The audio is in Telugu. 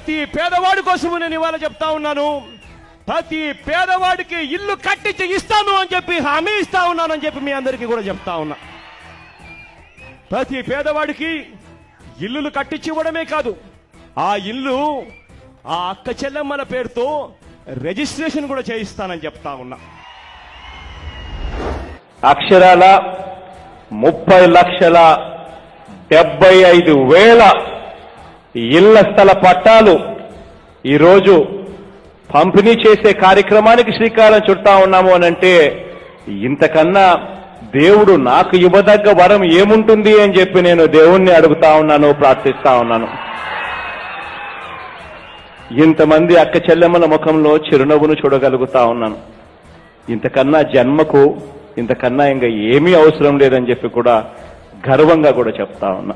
ప్రతి పేదవాడి కోసము నేను ఇవాళ చెప్తా ఉన్నాను. ప్రతి పేదవాడికి ఇల్లు కట్టించి ఇస్తాను అని చెప్పి హామీ ఇస్తా ఉన్నానని చెప్పి మీ అందరికీ కూడా చెప్తా ఉన్నా. ప్రతి పేదవాడికి ఇల్లులు కట్టించి ఇవ్వడమే కాదు ఆ ఇల్లు ఆ అక్క చెల్లెమ్మల పేరుతో రిజిస్ట్రేషన్ కూడా చేయిస్తానని చెప్తా ఉన్నా. అక్షరాల ముప్పై లక్షల డెబ్బై ఐదు వేల ఇళ్ళ స్థల పట్టాలు ఈరోజు పంపిణీ చేసే కార్యక్రమానికి శ్రీకారం చుడతా ఉన్నాము అనంటే ఇంతకన్నా దేవుడు నాకు ఇవ్వదగ్గ వరం ఏముంటుంది అని చెప్పి నేను దేవుణ్ణి అడుగుతా ఉన్నాను ప్రార్థిస్తా ఉన్నాను. ఇంతమంది అక్క చెల్లెమ్మల ముఖంలో చిరునవ్వును చూడగలుగుతా ఉన్నాను. ఇంతకన్నా జన్మకు ఇంతకన్నా ఇంకా ఏమీ అవసరం లేదని చెప్పి కూడా గర్వంగా కూడా చెప్తా ఉన్నా.